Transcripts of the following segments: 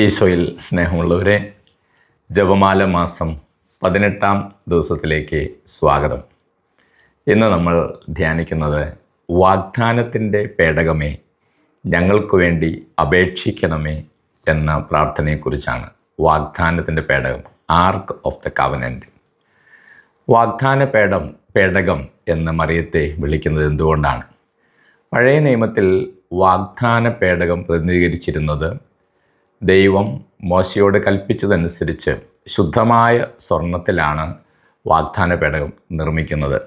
ഈശോയിൽ സ്നേഹമുള്ളവരെ ജപമാല മാസം പതിനെട്ടാം ദിവസത്തിലേക്ക് സ്വാഗതം. ഇന്ന് നമ്മൾ ധ്യാനിക്കുന്നത് വാഗ്ദാനത്തിന്റെ പേടകമേ ഞങ്ങൾക്ക് വേണ്ടി അപേക്ഷിക്കണമേ എന്ന പ്രാർത്ഥനയെക്കുറിച്ചാണ് വാഗ്ദാനത്തിന്റെ പേടകം ആർക്ക് ഓഫ് ദ കവനന്റ് വാഗ്ദാന പേടം പേടകം എന്ന മറിയത്തെ വിളിക്കുന്നത് എന്തുകൊണ്ടാണ്? പഴയ നിയമത്തിൽ വാഗ്ദാന പേടകം പ്രതിനിധീകരിച്ചിരുന്നത് ദൈവം മോശയോട് കൽപ്പിച്ചതനുസരിച്ച് ശുദ്ധമായ സ്വർണത്തിലാണ് വാഗ്ദാന പേടകം നിർമ്മിക്കുന്നത്.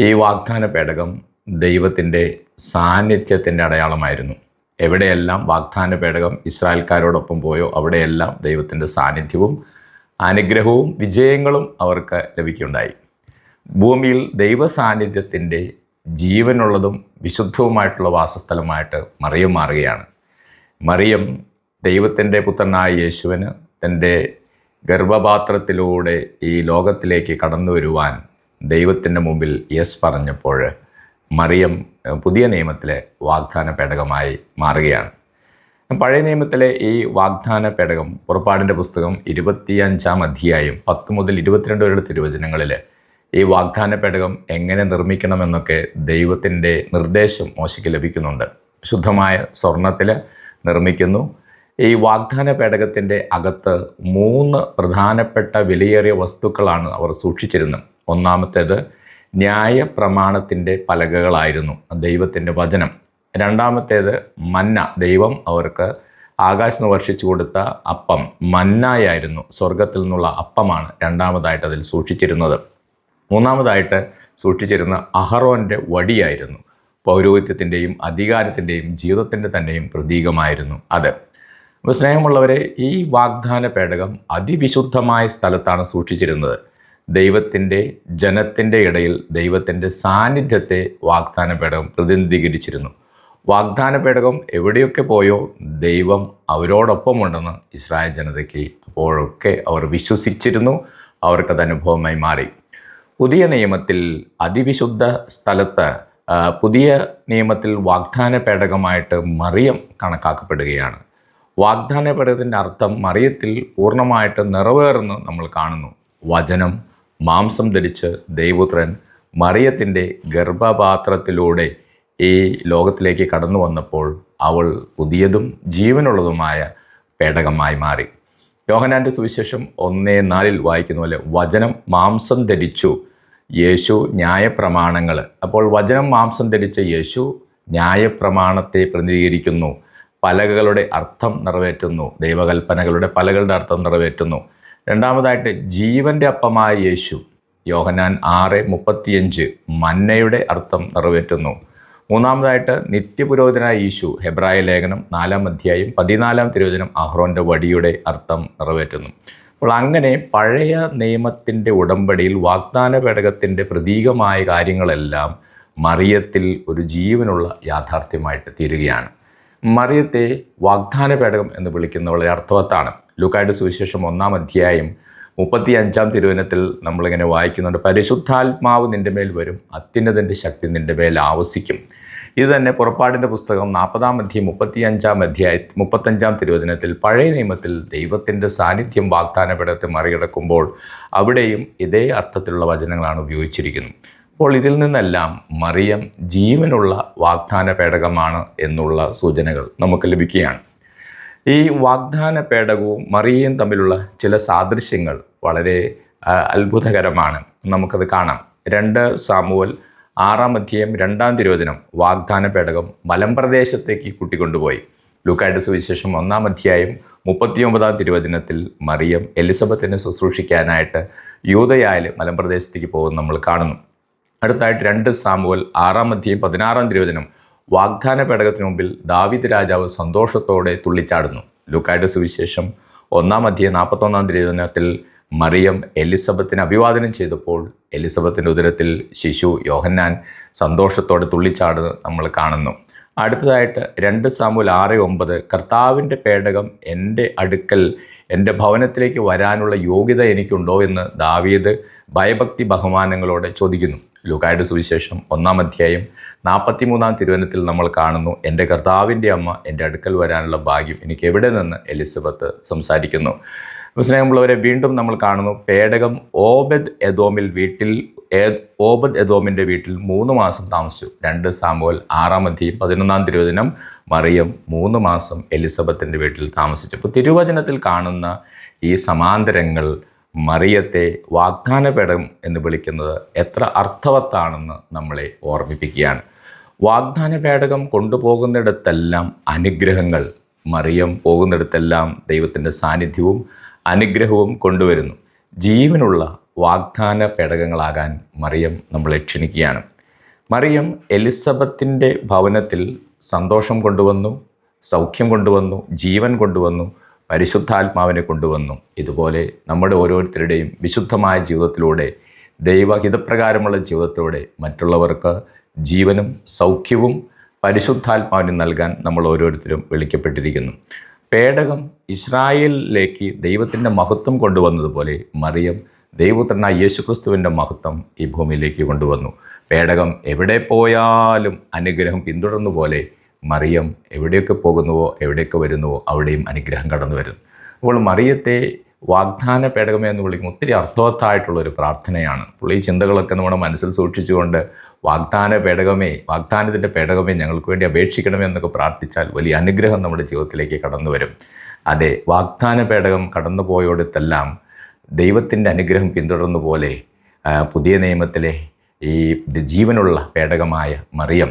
ഈ വാഗ്ദാന പേടകം ദൈവത്തിന്റെ സാന്നിധ്യത്തിന്റെ അടയാളമായിരുന്നു. എവിടെയെല്ലാം വാഗ്ദാന പേടകം ഇസ്രായേൽക്കാരോടൊപ്പം പോയോ അവിടെയെല്ലാം ദൈവത്തിന്റെ സാന്നിധ്യവും അനുഗ്രഹവും വിജയങ്ങളും അവർക്ക് ലഭിക്കുകയുണ്ടായി. ഭൂമിയിൽ ദൈവ സാന്നിധ്യത്തിന്റെ ജീവനുള്ളതും വിശുദ്ധവുമായിട്ടുള്ള വാസസ്ഥലമായിട്ട് മറിയം മാറുകയാണ്. മറിയം ദൈവത്തിന്റെ പുത്രനായ യേശുവിന് തന്റെ ഗർഭപാത്രത്തിലൂടെ ഈ ലോകത്തിലേക്ക് കടന്നു വരുവാൻ ദൈവത്തിന്റെ മുമ്പിൽ യെസ് പറഞ്ഞപ്പോൾ മറിയം പുതിയ നിയമത്തിലെ വാഗ്ദാന പേടകമായി മാറുകയാണ്. പഴയ നിയമത്തിലെ ഈ വാഗ്ദാന പേടകം പുറപ്പാടിന്റെ പുസ്തകം ഇരുപത്തിയഞ്ചാം അധ്യായം പത്ത് മുതൽ ഇരുപത്തിരണ്ട് വരെയുള്ള തിരുവചനങ്ങളിൽ ഈ വാഗ്ദാന പേടകം എങ്ങനെ നിർമ്മിക്കണമെന്നൊക്കെ ദൈവത്തിന്റെ നിർദ്ദേശം മോശയ്ക്ക് ലഭിക്കുന്നുണ്ട്. ശുദ്ധമായ സ്വർണത്തിൽ നിർമ്മിക്കുന്നു. ഈ വാഗ്ദാന പേടകത്തിന്റെ അകത്ത് മൂന്ന് പ്രധാനപ്പെട്ട വിലയേറിയ വസ്തുക്കളാണ് അവർ സൂക്ഷിച്ചിരുന്നത്. ഒന്നാമത്തേത് ന്യായ പ്രമാണത്തിന്റെ പലകകളായിരുന്നു ദൈവത്തിന്റെ വചനം. രണ്ടാമത്തേത് മന്ന ദൈവം അവർക്ക് ആകാശത്ത് വർഷിച്ചു കൊടുത്ത അപ്പം മന്നായായിരുന്നു സ്വർഗത്തിൽ നിന്നുള്ള അപ്പമാണ് രണ്ടാമതായിട്ട് അതിൽ സൂക്ഷിച്ചിരുന്നത്. മൂന്നാമതായിട്ട് സൂക്ഷിച്ചിരുന്ന അഹറോന്റെ വടിയായിരുന്നു പൗരോഹിത്യത്തിന്റെയും അധികാരത്തിന്റെയും ജീവിതത്തിന്റെ തന്നെയും പ്രതീകമായിരുന്നു അത്. അപ്പോൾ സ്നേഹമുള്ളവരെ ഈ വാഗ്ദാന പേടകം അതിവിശുദ്ധമായ സ്ഥലത്താണ് സൂക്ഷിച്ചിരുന്നത്. ദൈവത്തിന്റെ ജനത്തിന്റെ ഇടയിൽ ദൈവത്തിന്റെ സാന്നിധ്യത്തെ വാഗ്ദാന പേടകം പ്രതിനിധീകരിച്ചിരുന്നു. വാഗ്ദാന പേടകം എവിടെയൊക്കെ പോയോ ദൈവം അവരോടൊപ്പമുണ്ടെന്ന് ഇസ്രായേൽ ജനതയ്ക്ക് അപ്പോഴൊക്കെ അവർ വിശ്വസിച്ചിരുന്നു. അവർക്കത് അനുഭവമായി മാറി. പുതിയ നിയമത്തിൽ അതിവിശുദ്ധ സ്ഥലത്ത് പുതിയ നിയമത്തിൽ വാഗ്ദാന പേടകമായിട്ട് മറിയം കണക്കാക്കപ്പെടുകയാണ്. വാഗ്ദാന പേടകത്തിന്റെ അർത്ഥം മറിയത്തിൽ പൂർണമായിട്ട് നിറവേറുന്നു നമ്മൾ കാണുന്നു. വചനം മാംസം ധരിച്ച് ദൈവപുത്രൻ മറിയത്തിന്റെ ഗർഭപാത്രത്തിലൂടെ ഈ ലോകത്തിലേക്ക് കടന്നു വന്നപ്പോൾ അവൾ പുതിയതും ജീവനുള്ളതുമായ പേടകമായി മാറി. യോഹനാന്റെ സുവിശേഷം ഒന്നേ നാലിൽ വായിക്കുന്ന പോലെ വചനം മാംസം ധരിച്ചു യേശു ന്യായപ്രമാണങ്ങൾ അപ്പോൾ വചനം മാംസം ധരിച്ച യേശു ന്യായപ്രമാണത്തെ പ്രതിനിധീകരിക്കുന്നു. പലകകളുടെ അർത്ഥം നിറവേറ്റുന്നു. ദൈവകൽപ്പനകളുടെ പലകളുടെ അർത്ഥം നിറവേറ്റുന്നു. രണ്ടാമതായിട്ട് ജീവന്റെ അപ്പമായ യേശു. യോഹനാൻ ആറ് മുപ്പത്തിയഞ്ച് മന്നയുടെ അർത്ഥം നിറവേറ്റുന്നു. മൂന്നാമതായിട്ട് നിത്യപുരോഹിതനായ യേശു ഹെബ്രായ ലേഖനം നാലാം അധ്യായം പതിനാലാം തിരുവചനം അഹ്റോന്റെ വടിയുടെ അർത്ഥം നിറവേറ്റുന്നു. അപ്പോൾ അങ്ങനെ പഴയ നിയമത്തിന്റെ ഉടമ്പടിയിൽ വാഗ്ദാന പേടകത്തിന്റെ പ്രതീകമായ കാര്യങ്ങളെല്ലാം മറിയത്തിൽ ഒരു ജീവനുള്ള യാഥാർത്ഥ്യമായിട്ട് തീരുകയാണ്. മറിയത്തെ വാഗ്ദാന പേടകം എന്ന് വിളിക്കുന്ന വളരെ അർത്ഥവത്താണ്. ലൂക്കായുടെ സുവിശേഷം ഒന്നാം അധ്യായം മുപ്പത്തി അഞ്ചാം തിരുവനത്തിൽ നമ്മളിങ്ങനെ വായിക്കുന്നുണ്ട്. പരിശുദ്ധാത്മാവ് നിന്റെ മേൽ വരും അത്യുന്നതിന്റെ ശക്തി നിന്റെ മേൽ ആവസിക്കും. ഇത് തന്നെ പുറപ്പാടിന്റെ പുസ്തകം നാൽപ്പതാം അധ്യായം മുപ്പത്തി അഞ്ചാം അധ്യായ മുപ്പത്തഞ്ചാം തിരുവചനത്തിൽ പഴയ നിയമത്തിൽ ദൈവത്തിന്റെ സാന്നിധ്യം വാഗ്ദാന പേടകത്തെ മറികടക്കുമ്പോൾ അവിടെയും ഇതേ അർത്ഥത്തിലുള്ള വചനങ്ങളാണ് ഉപയോഗിച്ചിരിക്കുന്നത് അപ്പോൾ ഇതിൽ നിന്നെല്ലാം മറിയം ജീവനുള്ള വാഗ്ദാന പേടകമാണ് എന്നുള്ള സൂചനകൾ നമുക്ക് ലഭിക്കുകയാണ്. ഈ വാഗ്ദാന പേടകവും മറിയയും തമ്മിലുള്ള ചില സാദൃശ്യങ്ങൾ വളരെ അത്ഭുതകരമാണ്. നമുക്കത് കാണാം. രണ്ട് സാമുവൽ ആറാം അധ്യായം രണ്ടാം തിരുവചനം വാഗ്ദാന പേടകം മലമ്പ്രദേശത്തേക്ക് കൂട്ടിക്കൊണ്ടുപോയി. ലൂക്കായുടെ സുവിശേഷം ഒന്നാം അധ്യായം മുപ്പത്തിയൊമ്പതാം തിരുവചനത്തിൽ മറിയം എലിസബത്തിനെ ശുശ്രൂഷിക്കാനായിട്ട് യൂതയായാലും മലമ്പ്രദേശത്തേക്ക് പോകുന്ന നമ്മൾ കാണുന്നു. അടുത്തായിട്ട് രണ്ട് സാമുവൽ ആറാം അധ്യായം പതിനാറാം തിരുവചനം. വാഗ്ദാന പേടകത്തിന് മുമ്പിൽ ദാവിദ് രാജാവ് സന്തോഷത്തോടെ തുള്ളിച്ചാടുന്നു. ലൂക്കായുടെ സുവിശേഷം ഒന്നാം അധ്യായം നാൽപ്പത്തൊന്നാം തിരുവചനത്തിൽ മറിയം എലിസബത്തിന് അഭിവാദനം ചെയ്തപ്പോൾ എലിസബത്തിന്റെ ഉദരത്തിൽ ശിശു യോഹന്നാൻ സന്തോഷത്തോടെ തുള്ളിച്ചാടുന്നത് നമ്മൾ കാണുന്നു. അടുത്തതായിട്ട് രണ്ട് സാമൂൽ ആറ് ഒമ്പത്. കർത്താവിന്റെ പേടകം എന്റെ അടുക്കൽ എന്റെ ഭവനത്തിലേക്ക് വരാനുള്ള യോഗ്യത എനിക്കുണ്ടോ എന്ന് ദാവീദ് ഭയഭക്തി ബഹുമാനങ്ങളോടെ ചോദിക്കുന്നു. ലൂക്കായുടെ സുവിശേഷം ഒന്നാം അധ്യായം നാൽപ്പത്തി മൂന്നാം തിരുവനത്തിൽ നമ്മൾ കാണുന്നു എന്റെ കർത്താവിന്റെ അമ്മ എന്റെ അടുക്കൽ വരാനുള്ള ഭാഗ്യം എനിക്ക് എവിടെ നിന്ന്? എലിസബത്ത് സംസാരിക്കുന്നു. സ്നേഹമുള്ളവരെ വീണ്ടും നമ്മൾ കാണുന്നു. പേടകം ഓബദ് എദോമിൽ വീട്ടിൽ ഓബദ് എദോമിന്റെ വീട്ടിൽ മൂന്ന് മാസം താമസിച്ചു. രണ്ട് സാമുവൽ ആറാം അധ്യയം പതിനൊന്നാം തിരുവചനം മറിയം മൂന്ന് മാസം എലിസബത്തിന്റെ വീട്ടിൽ താമസിച്ചു. അപ്പോൾ തിരുവചനത്തിൽ കാണുന്ന ഈ സമാന്തരങ്ങൾ മറിയത്തെ വാഗ്ദാന പേടകം എന്ന് വിളിക്കുന്നത് എത്ര അർത്ഥവത്താണെന്ന് നമ്മളെ ഓർമ്മിപ്പിക്കുകയാണ്. വാഗ്ദാന പേടകം കൊണ്ടുപോകുന്നിടത്തെല്ലാം അനുഗ്രഹങ്ങൾ മറിയം പോകുന്നിടത്തെല്ലാം ദൈവത്തിന്റെ സാന്നിധ്യവും അനുഗ്രഹവും കൊണ്ടുവരുന്നു. ജീവനുള്ള വാഗ്ദാന പേടകങ്ങളാകാൻ മറിയം നമ്മളെ ക്ഷണിക്കുകയാണ്. മറിയം എലിസബത്തിന്റെ ഭവനത്തിൽ സന്തോഷം കൊണ്ടുവന്നു സൗഖ്യം കൊണ്ടുവന്നു ജീവൻ കൊണ്ടുവന്നു പരിശുദ്ധാത്മാവിനെ കൊണ്ടുവന്നു. ഇതുപോലെ നമ്മുടെ ഓരോരുത്തരുടെയും വിശുദ്ധമായ ജീവിതത്തിലൂടെ ദൈവഹിതപ്രകാരമുള്ള ജീവിതത്തിലൂടെ മറ്റുള്ളവർക്ക് ജീവനും സൗഖ്യവും പരിശുദ്ധാത്മാവിനും നൽകാൻ നമ്മൾ ഓരോരുത്തരും വിളിക്കപ്പെട്ടിരിക്കുന്നു. പേടകം ഇസ്രായേലിലേക്ക് ദൈവത്തിന്റെ മഹത്വം കൊണ്ടുവന്നതുപോലെ മറിയം ദൈവപുത്രനായ യേശുക്രിസ്തുവിന്റെ മഹത്വം ഈ ഭൂമിയിലേക്ക് കൊണ്ടുവന്നു. പേടകം എവിടെ പോയാലും അനുഗ്രഹം പിന്തുടർന്നു പോലെ മറിയം എവിടെയൊക്കെ പോകുന്നുവോ എവിടെയൊക്കെ വരുന്നുവോ അവിടെയും അനുഗ്രഹം കടന്നു വരുന്നു അപ്പോൾ മറിയത്തെ വാഗ്ദാന പേടകമേ എന്ന് വിളിക്കുമ്പോൾ ഒത്തിരി അർത്ഥവത്തായിട്ടുള്ള ഒരു പ്രാർത്ഥനയാണ്. പുള്ളി ചിന്തകളൊക്കെ നമ്മുടെ മനസ്സിൽ സൂക്ഷിച്ചുകൊണ്ട് വാഗ്ദാന പേടകമേ വാഗ്ദാനത്തിന്റെ പേടകമേ ഞങ്ങൾക്ക് വേണ്ടി അപേക്ഷിക്കണമേ എന്നൊക്കെ പ്രാർത്ഥിച്ചാൽ വലിയ അനുഗ്രഹം നമ്മുടെ ജീവിതത്തിലേക്ക് കടന്നു വരും. അതെ വാഗ്ദാന പേടകം കടന്നു പോയോടത്തെല്ലാം ദൈവത്തിന്റെ അനുഗ്രഹം പിന്തുടർന്ന പോലെ പുതിയ നിയമത്തിലെ ഈ ജീവനുള്ള പേടകമായ മറിയം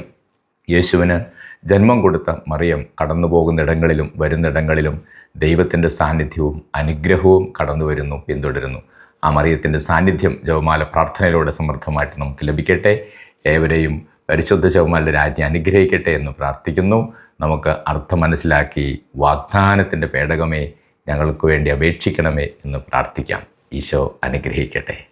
യേശുവിന് ജന്മം കൊടുത്ത മറിയം കടന്നു പോകുന്നിടങ്ങളിലും വരുന്നിടങ്ങളിലും ദൈവത്തിന്റെ സാന്നിധ്യവും അനുഗ്രഹവും കടന്നു വരുന്നു പിന്തുടരുന്നു. ആ മറിയത്തിന്റെ സാന്നിധ്യം ജവമാല പ്രാർത്ഥനയിലൂടെ സമൃദ്ധമായിട്ട് നമുക്ക് ലഭിക്കട്ടെ. ഏവരെയും പരിശുദ്ധ ജവമാലിന്റെ രാജ്ഞി അനുഗ്രഹിക്കട്ടെ എന്ന് പ്രാർത്ഥിക്കുന്നു. നമുക്ക് അർത്ഥം മനസ്സിലാക്കി വാഗ്ദാനത്തിന്റെ പേടകമേ ഞങ്ങൾക്ക് വേണ്ടി അപേക്ഷിക്കണമേ എന്ന് പ്രാർത്ഥിക്കാം. ഈശോ അനുഗ്രഹിക്കട്ടെ.